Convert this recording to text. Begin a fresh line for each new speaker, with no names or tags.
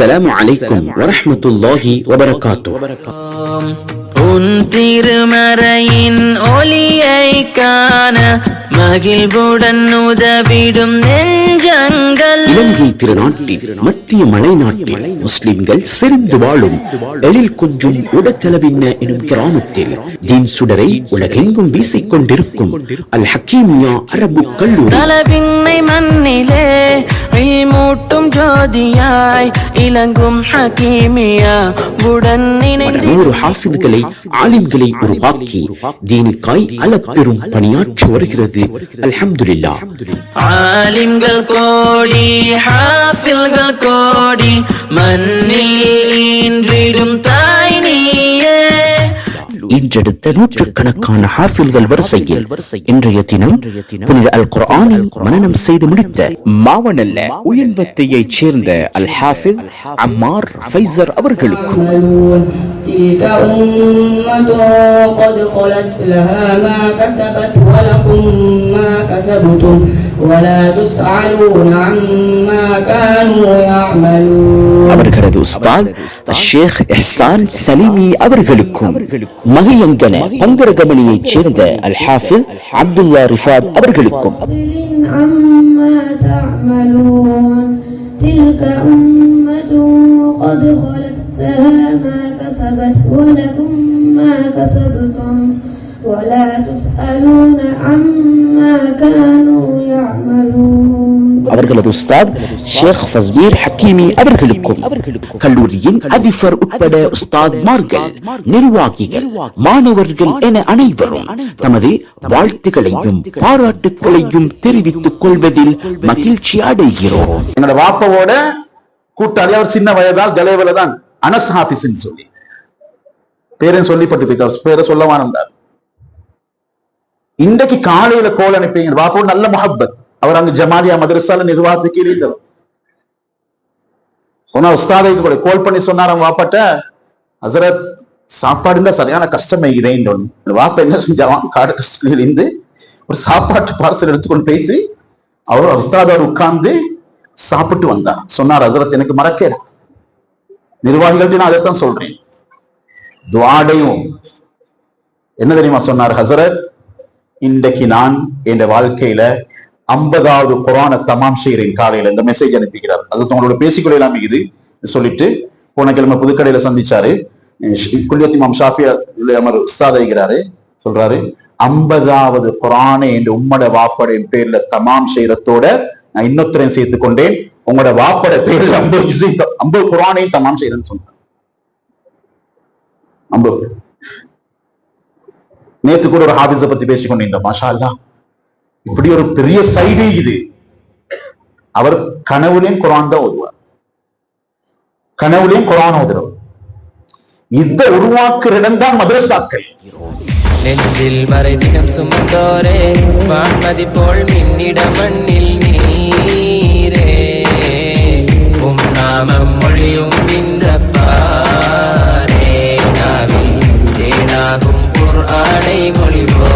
அஸ்ஸலாமு அலைக்கும் வரஹ்மத்துல்லாஹி வபரகாத்து
உன் திருமறையின் ஒளியை காண மகிழ்வுடன் உதவிடும் நெஞ்சங்கள்.
இலங்கை திருநாட்டில் மத்திய மலை நாட்டில் முஸ்லிம்கள் சிரிந்து வாழும் எழில் கொஞ்சும் உடத்தளவின்ன எனும் கிராமத்தில் தீன் சுடரை உலகெங்கும் வீசிக் கொண்டிருக்கும் அல் ஹக்கீமியா அரபு கல்லூரி.
தலவிண்ணை மண்ணிலே மூட்டும் ஜோதியாய் இலங்கும் ஹக்கீமியா. உடன் இணைந்து
நூறு ஹாஃபிதுகளை ஆலிம்களை உருவாக்கி தீனுக்காய் அளப்பெரும் பணியாற்றி வருகிறது. அல்ஹம்துலில்லாஹ்
ஆலிம்கள் கோடி ஹாஃபில்கள் கோடி மண்ணில் நீயே
இன்றெடுத்த நூற்றுக்கணக்கான ஹாஃபில்கள் வரிசையில் இன்றைய தினம் புனித அல் குர்ஆனை மனனம் செய்து முடித்த மாவனல்ல உயர்வத்தையைச் சேர்ந்த அல் ஹாஃபில் அம்மார் ஃபைசர் அவர்களுக்கும்
يعملون تلك أمة قد خلت لها ما كسبت ولكم ما كسبتم ولا تسألون عما كانوا يعملون
அவர்களது உஸ்தாத் ஷேக் இஹ்சான் சலீமி அவர்களுக்கும் மகியங்கன பங்கரகமணியைச் சேர்ந்த அல் ஹாஃபில் அப்துல்லா ரிஃபாத் அவர்களுக்கும்
غافل عما تعملون تلك أمة قد خلت لها ما كسبت ولكم ما كسبتم ولا تسألون عما
அவர்களது உஸ்தாத் ஷேக் ஃபஸ்பீர் ஹக்கீமி அவர்களுக்கும் கல்லூரியின் அதிபர் உட்பட உஸ்தாத்மார்கள் நிர்வாகிகள் மாணவர்கள் என அனைவரும் தமது வாழ்த்துக்களையும் பாராட்டுக்களையும் தெரிவித்துக் கொள்வதில் மகிழ்ச்சி அடைகிறோம்.
எங்களோட வாப்பாவோட கூட்டாளி அவர் சின்ன வயதால் ஜலேவல தான் அனஸ் ஹாபிஸ்ன்னு சொல்லி. பேரையும் சொல்லிப்பட்டு போயிட்டார். பேரை சொல்ல வானந்தார் இன்றைக்கு காலையில கோல் அனுப்பிங்க வாப்போ நல்ல முஹப்பத் அவர் அங்க ஜமாலியா மதரசால நிர்வாகத்துக்கு இருந்தவர் உனா உஸ்தாதை கூட கோல் பண்ணி சொன்னாராம் வாப்பாட்ட? ஹசரத் சாப்பாடுல சரியான கஷ்டமே இதேன்னு வாப்பா என்ன செஞ்சாவான் காடு கஷ்டத்தில் இருந்து ஒரு சாப்பாட்டு பார்சல் எடுத்துக்கொண்டு போயிட்டு அவர் உஸ்தாதோடு உட்கார்ந்து சாப்பிட்டு வந்தார். சொன்னார் ஹசரத் எனக்கு மறக்கல நிர்வாகிகள்ட்ட நான் அதைத்தான் சொல்றேன். துவாடையும். என்ன தெரியுமா சொன்னார்? ஹசரத் இன்றைக்கு நான் என் வாழ்க்கையில ஐம்பதாவது குரான தமாம் செய்கிறேன் காலையில இந்த மெசேஜ் அனுப்பிக்கிறார் அது உங்களோட பேசிக்கொள்ளலாம் இது சொல்லிட்டு போன கிழமை புதுக்கடையில சந்திச்சாரு. குல்யத்தி ஷாஃபியா ஷாஃபி அமர் உஸ்தாதைகிறாரு சொல்றாரு ஐம்பதாவது குரானே என்று உம்மட வாப்பட பேர்ல தமாம் செய்யறதோட நான் இன்னொருத்தரையும் சேர்த்து கொண்டேன். உங்களோட வாப்பட பேர்ல ஐம்பது ஐம்பது குரானையும் தமாம் செய்யறேன்னு சொன்னார். ஐம்பது. நேத்து கூட ஒரு ஹாபிஸ பத்தி பேசிக்கொண்டிருந்தோம். மாஷா அல்லாஹ். இப்படி ஒரு பெரிய சைடே இது. அவர் கனவுலையும் குரான் தான் ஓதுவார். கனவுலையும் குரான் ஓதுறவர். இந்த உருவாக்குற இடம் தான் மதரசாக்கள்.
நெஞ்சில் மறைதினம் சுமந்தோரே வான்மதி போல் மின்னிட மண்ணில் நீரே. உம் நாமம் மொழியும் இந்த பாரே நாவில் தேனாகும் குர் ஆடை மொழிவோ